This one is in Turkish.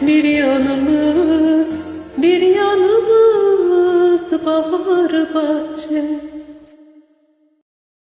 Bir yanımız Bir yanımız bahar bahçe.